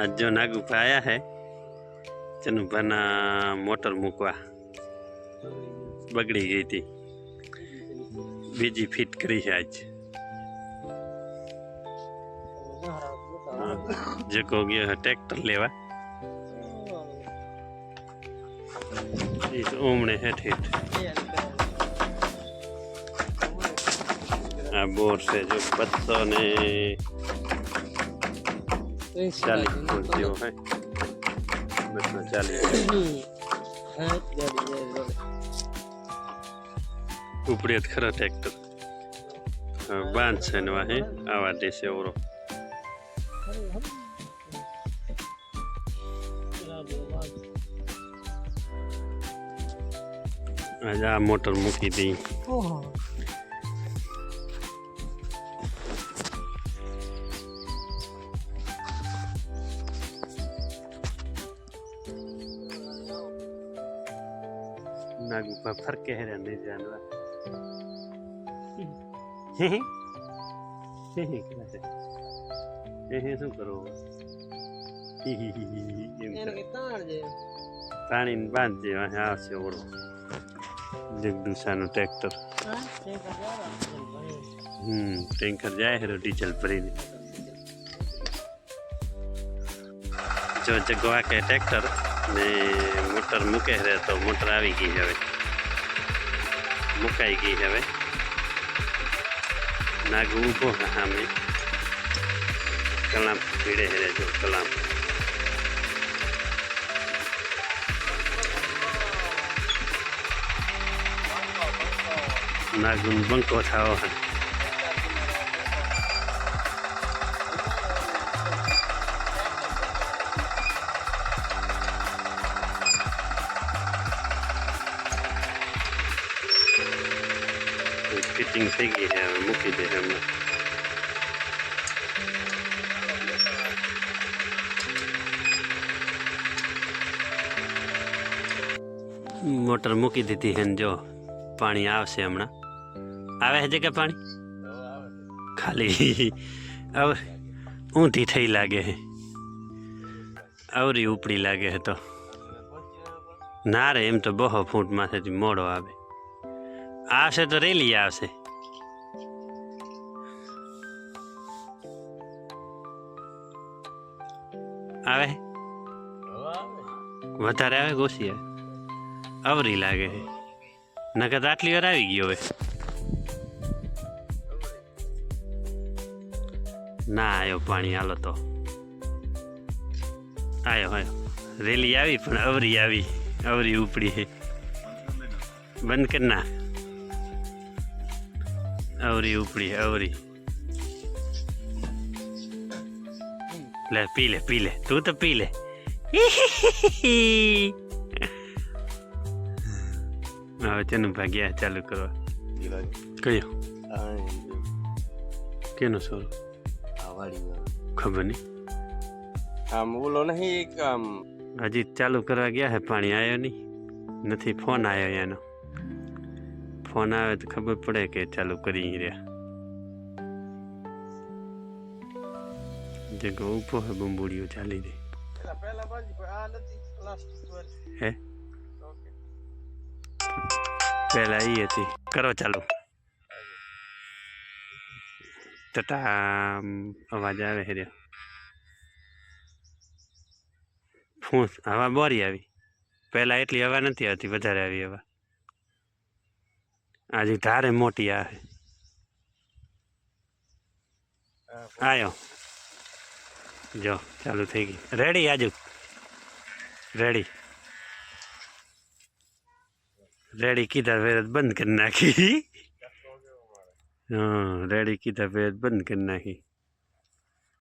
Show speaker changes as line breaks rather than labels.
આજ જો નાગુભા આવ્યા હે ચનુભાના મોટર મૂકવા. બગડી ગઈ હતી. બીજી ફિટ કરી છે આજ. જકો ગયો ટ્રેક્ટર લેવા. ઓમણે હેઠ હેઠ. આ બોર છે જો બસો ને ચાલીસ ફૂટ જેવો હે બસો ચાલીસ ઉપડે જ ખરા ટ્રેક્ટર બાંધ છે ને વાહે આવા દેશે ઓરો. આજે આ મોટર મૂકી દઈ નાગુ પર ફરકે હે નહીં જાનવા હે હે હે હે કરે છે. હે હે શું કરો હી હી હી હી હી એમ કરે. પાણીને બાંધજે આવશે ઓળો જગદુસાનું ટ્રેક્ટર હમ ટેન્કર જાય હેરો ડીઝલ ભરીને જો જગવા કે ટ્રેક્ટર ને મોટર મૂકે છે તો મોટર આવી ગઈ છે હવે મુકાઈ ગઈ છે હવે નાગ ઊભો છે સામે કલામ ભીડે છે જો કલામ નાગુન બંકો થાવો હે ફિટિંગ થઈ ગઈ છે હવે મૂકી દે હમણાં મોટર મૂકી દીધી હે ને જો પાણી આવશે હમણાં આવે છે કે પાણી ખાલી હવે ઊંધી થઈ લાગે છે આવરી ઉપડી લાગે છે તો ના રે એમ તો બહુ ફૂટમાંથી મોડો આવે આવશે તો રેલી આવશે આવે? વધારે આવે ઘોસી આવે. અવરી લાગે છે. નકર આટલી વાર આવી ગયો હવે. ના આવ્યો પાણી હાલો તો. આવ્યો આવ્યો રેલી આવી, પણ અવરી આવી. અવરી ઉપડી છે. બંધ કરી ના. અવરી ઉપડી અવરી લે પી લે પી લે તું તો પી લે હવે તેનું ભાગ્યા ચાલુ કરવા. કયો? કેનો સોરો? ખબર નહીં.
આમ ઓલો નહીં એક આમ.
હજી ચાલુ કરવા ગયા હે પાણી આવ્યો નહીં. નથી ફોન આવ્યો એનો. ફોન આવે તો ખબર પડે કે ચાલુ કરી રહ્યા જે ઊભો હે બંબુડીઓ ચાલી રહી
પેલા બાજુ આ નથી પ્લાસ્ટિક વાળી
હે
ઓકે
પહેલા એ હતી કરો ચાલુ ટટા અવાજ આવે છે રહ્યો ફૂંસ હવા બોરી આવી પહેલા એટલી હવા નથી આવતી વધારે આવી હવા આજે ધારે મોટી આવે આયો જો ચાલુ થઈ ગઈ રેડી આજુ રેડી રેડી કીધા ફેર બંધ કરી નાખી હા રેડી કીધા ફેર બંધ કરી નાખી